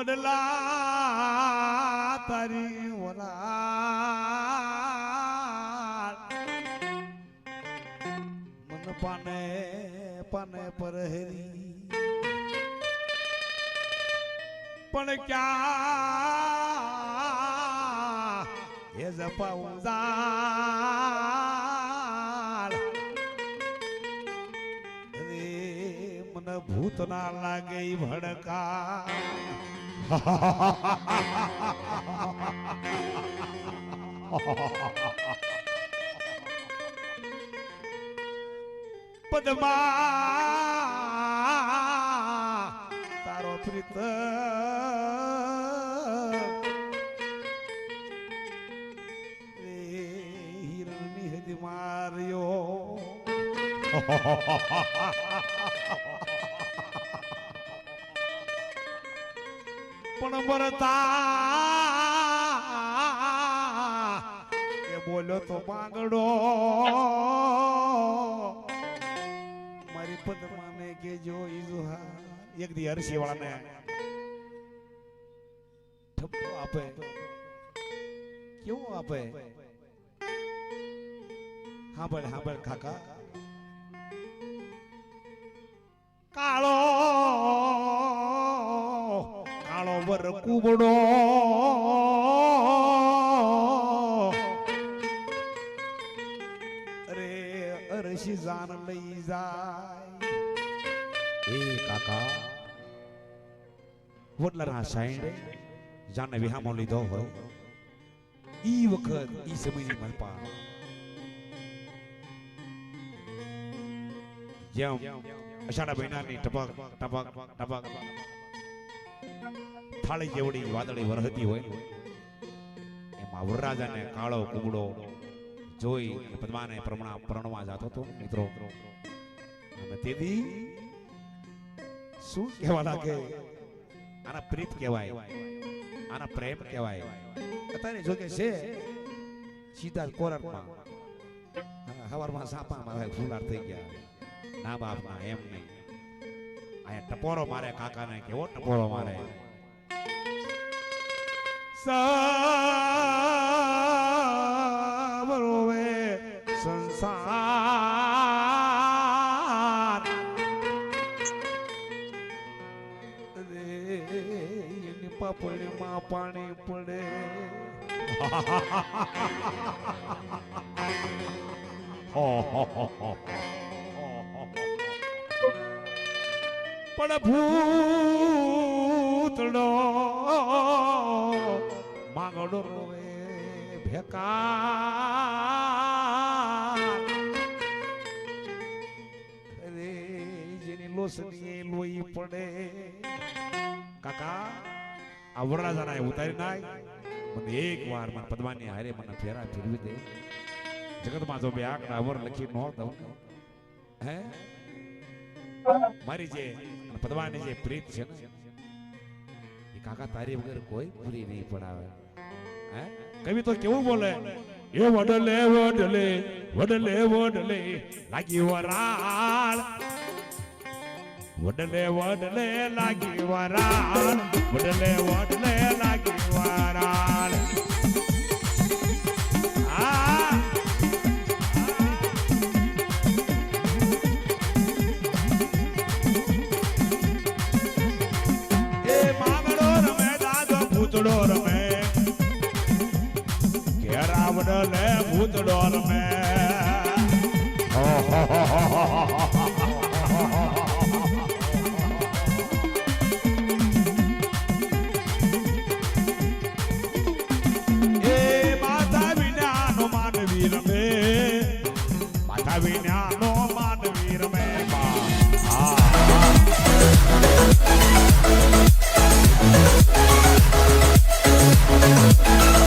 વડલા તારી વરાળ. મન પાને પાને પરહેરી. પણ ક્યાં એ જપાવું જા અરે, મને ભૂત ના લાગે ભડકા. પદમા તારો પ્રીત. હિરણની હદી માર્યો. પણ બરતા એ બોલો તો માંગડો, મારી પદ્માને કે જો ઈજુહા. એક દી હરસી વાળાને ઠપકો આપે. કેવું આપે? હાંભળ હાંભળ કાકા. કાળો કાળો વર કુબડો અરે અરસી જાન લઈ જાય એ કાકા વડલાના સાઈડે જાને વિહામો લીધો હોય ઈ વખત ઈ સમયની મલપા જેમ અષાઢા મહિનાની ટપક ટપક ટપક થાળી જેવડી વાદળી વરહતી હોય, એમાં વરરાજાને કાળો કુબડો જોઈ પદ્માને પ્રમણા પ્રણવા જતો હતો. મિત્રો, અને તેથી શું કહેવા લાગે? આના પ્રીત કહેવાય, આના પ્રેમ કહેવાય. અત્યારે જો કે છે, સીધા કોરાટમાં. હવારમાં સાપા મારે ફૂલાર થઈ ગયા. ના બાપ ના એમ નહીં. આયા ટપોરો મારે, કાકાને કેવો ટપોરો મારે? સાવરોવે સંસાર રે એની પાપડીમાં પાણી પડે પણ ભૂતડો માંગડો રોવે ભેકા અરે, જેની લોસની એ લોહી પડે. કાકા, આ વરરાજાના ઉતારી નાય મને એક વાર મને પદ્માની હારે મને ફેરા ફેરવી દે. જગતમાં જો બે આંકડા અવર લખી ન દઉં. હે? મારી જે પદવાની જે પ્રીત છે ને કાકા તારી વગર કોઈ પૂરી નહીં પડાવે. કવિ તો કેવું બોલે એ વડલે વડલે વડલે વડલે લાગી વરાળ વડલે વડલે લાગી વરાળ વડલે વડલે લાગી વરાળ આ લે ભૂતડો